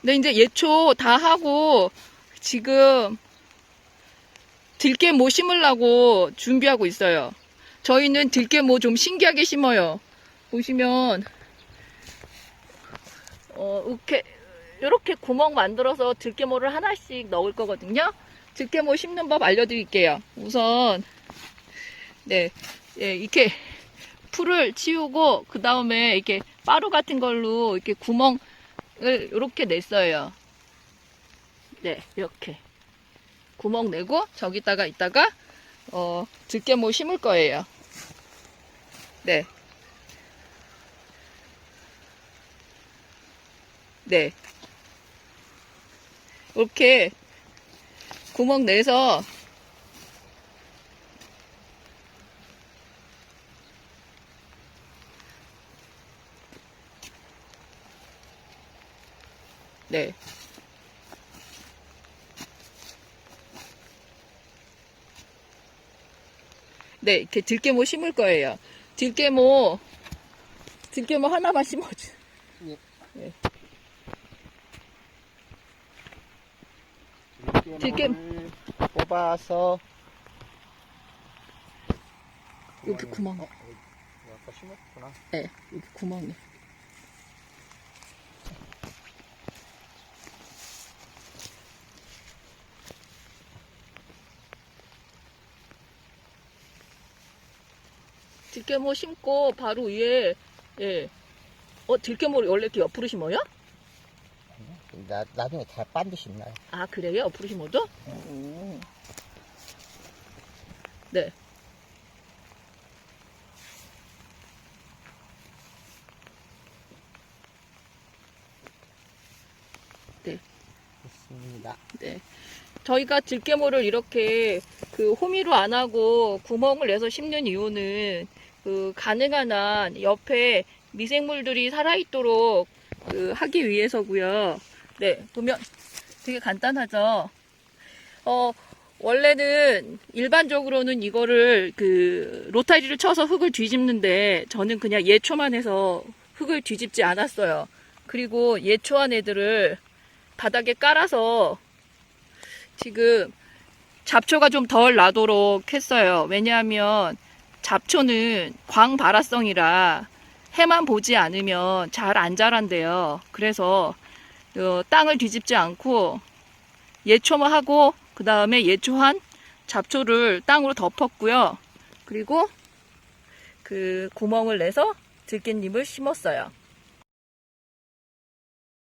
근데 이제 예초 다 하고 지금 들깨 모 심으려고 준비하고 있어요. 저희는 들깨 모 좀 신기하게 심어요. 보시면 어 이렇게 이렇게 구멍 만들어서 들깨모를 하나씩 넣을 거거든요. 들깨모 심는 법 알려드릴게요. 우선 네 예, 이렇게 풀을 치우고 그 다음에 이렇게 빠루 같은 걸로 이렇게 구멍 을 이렇게 냈어요. 네, 이렇게 구멍 내고 저기다가 이따가 어, 들깨모 심을 거예요. 네. 네. 이렇게 구멍 내서 네. 네, 이렇게 들깨모 심을 거예요. 들깨모, 들깨모 하나만 심어줘. 들깨 뽑아서 여기 구멍. 어, 아까 심었구나. 네, 여기 구멍이. 들깨모 심고 바로 위에 예. 어 들깨모를 원래 이렇게 옆으로 심어요? 나 나중에 다 반드시 심나요. 아 그래요? 옆으로 심어도? 오. 네. 좋습니다. 네. 저희가 들깨모를 이렇게 그 호미로 안 하고 구멍을 내서 심는 이유는 그 가능한 한 옆에 미생물들이 살아있도록 그 하기 위해서고요. 네, 보면 되게 간단하죠. 어, 원래는 일반적으로는 이거를 그 로타리를 쳐서 흙을 뒤집는데 저는 그냥 예초만 해서 흙을 뒤집지 않았어요. 그리고 예초한 애들을 바닥에 깔아서 지금 잡초가 좀 덜 나도록 했어요. 왜냐하면 잡초는 광발화성이라 해만 보지 않으면 잘 안 자란대요. 그래서 어, 땅을 뒤집지 않고 예초만 하고 그 다음에 예초한 잡초를 땅으로 덮었고요. 그리고 그 구멍을 내서 들깻잎을 심었어요.